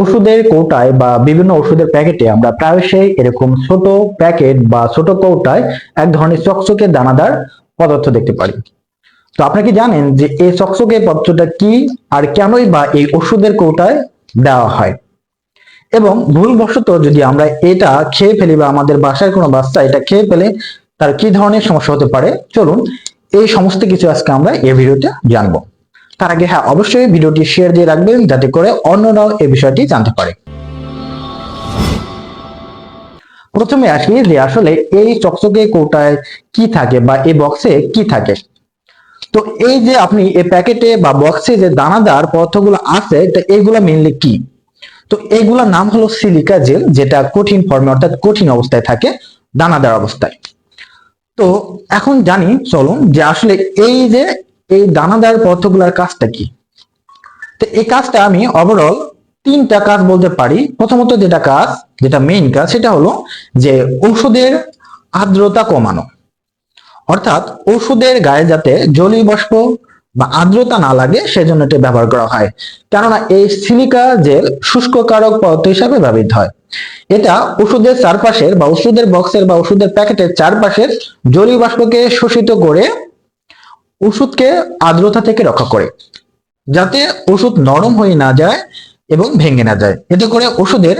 ওষুধের কৌটায় বা বিভিন্ন ওষুধের প্যাকেটে আমরা প্রায়শই এরকম ছোট প্যাকেট বা ছোট কৌটায় এক ধরনের চকচকে দানাদার পদার্থ দেখতে পারি। তো আপনারা কি জানেন যে এই চকচকে পদার্থটা কি আর কেনই বা এই ওষুধের কৌটায় দেওয়া হয়? এবং ভুলবশত যদি আমরা এটা খেয়ে ফেলি বা আমাদের বাসায় কোনো বাচ্চা এটা খেয়ে ফেলে, তার কি ধরনের সমস্যা হতে পারে? চলুন এই সমস্ত কিছু আজকে আমরা এই ভিডিওতে জানব। তার আগে হ্যাঁ অবশ্যই ভিডিওটি শেয়ার দিয়ে রাখবেন যাতে করে অন্যরাও এই বিষয়টি জানতে পারে। প্রথমে আসি যে আসলে এই চকচকে কৌটায় কি থাকে বা এই বক্সে কি থাকে। তো এই যে আপনি এই প্যাকেটে বা বক্সে যে দানাদার পদার্থগুলো আছে, তো এইগুলা মেনলি কি? তো এইগুলোর নাম হলো সিলিকা জেল যেটা কঠিন ফর্মে অর্থাৎ কঠিন অবস্থায় থাকে দানাদার অবস্থায়। তো এখন জানি, চলুন, যে আসলে এই যে এই দানাদার পদার্থগুলোর কাজটা কি? তো এই কাজটা আমি ওভারঅল তিনটা কাজ বলতে পারি। প্রথমত যেটা কাজ, যেটা মেইন কাজ, সেটা হলো যে ঔষধের আর্দ্রতা কমানো। অর্থাৎ ওষুধের গায়ে যাতে জলীয় বাষ্প বা আর্দ্রতা না লাগে, সেজন্য এটা ব্যবহার করা হয়। কেননা এই সিলিকা জেল শুষ্ককারক পদার্থ হিসাবে ব্যবহৃত হয়। এটা ওষুধের চারপাশের বা ওষুধের বক্সের বা ওষুধের প্যাকেটের চারপাশের জলীয় বাষ্পকে শোষিত করে ওষুধকে আর্দ্রতা থেকে রক্ষা করে, যাতে ওষুধ নরম হয়ে না যায় এবং ভেঙে না যায়। এতে করে ওষুধের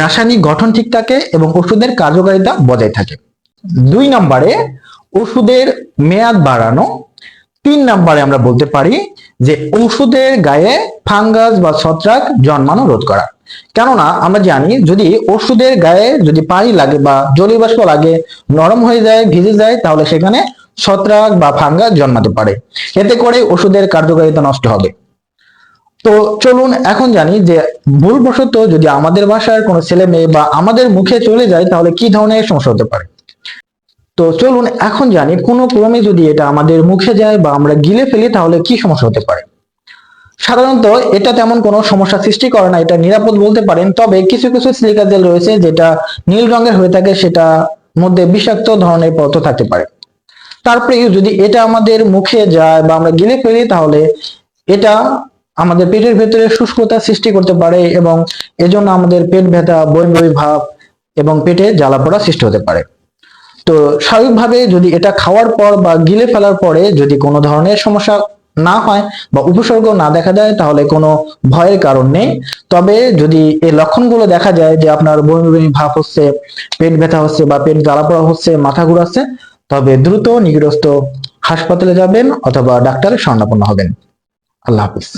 রাসায়নিক গঠন ঠিক থাকে এবং ওষুধের কার্যকারিতা বজায় থাকে। দুই নম্বরে ওষুধের মেয়াদ বাড়ানো। তিন নম্বরে আমরা বলতে পারি যে ওষুধের গায়ে ফাঙ্গাস বা ছত্রাক জন্মানো রোধ করা। কেননা আমরা জানি যদি ওষুধের গায়ে যদি পানি লাগে বা জলীয় বাষ্প লাগে, নরম হয়ে যায়, ভিজে যায়, তাহলে সেখানে ছত্রাক বা ফাঙ্গাস জন্মাতে পারে। এতে করে ওষুধের কার্যকারিতা নষ্ট হবে। তো চলুন এখন জানি যে ভুলবশত যদি আমাদের বাসার কোনো ছেলে মেয়ে বা আমাদের মুখে চলে যায়, তাহলে কি ধরনের সমস্যা হতে পারে? তো চলুন এখন জানি কোনো ক্রমে যদি এটা আমাদের মুখে যায় বা আমরা গিলে ফেলি, তাহলে কি সমস্যা হতে পারে? সাধারণত এটা তেমন কোনো সমস্যা সৃষ্টি করে না, এটা নিরাপদ বলতে পারেন। তবে কিছু কিছু সিলিকা জেল রয়েছে যেটা নীল রঙের হয়ে থাকে সেটা মধ্যে বিষাক্ত ধরনের পদার্থ থাকতে পারে। তারপরে যদি এটা আমাদের মুখে যায় বা আমরা গিলে ফেলি, তাহলে এটা আমাদের পেটের ভেতরে শুষ্কতা সৃষ্টি করতে পারে এবং এজন্য আমাদের পেট ব্যথা বই বই ভাব এবং পেটে জ্বালা পোড়া সৃষ্টি হতে পারে। তো স্বাভাবিকভাবে যদি এটা খাওয়ার পর বা গিলে ফেলার পরে যদি কোনো ধরনের সমস্যা না হয় বা উপসর্গ না দেখা দেয় তাহলে কোনো ভয়ের কারণ নেই। তবে যদি এই লক্ষণগুলো দেখা যায় যে আপনার বমি বমি ভাব হচ্ছে, পেট ব্যথা হচ্ছে বা পেট জ্বালা পোড়া হচ্ছে, মাথা ঘুরাচ্ছে তবে দ্রুত নিকটস্থ হাসপাতালে যাবেন অথবা ডাক্তারের শরণাপন্ন হবেন। আল্লাহ হাফিজ।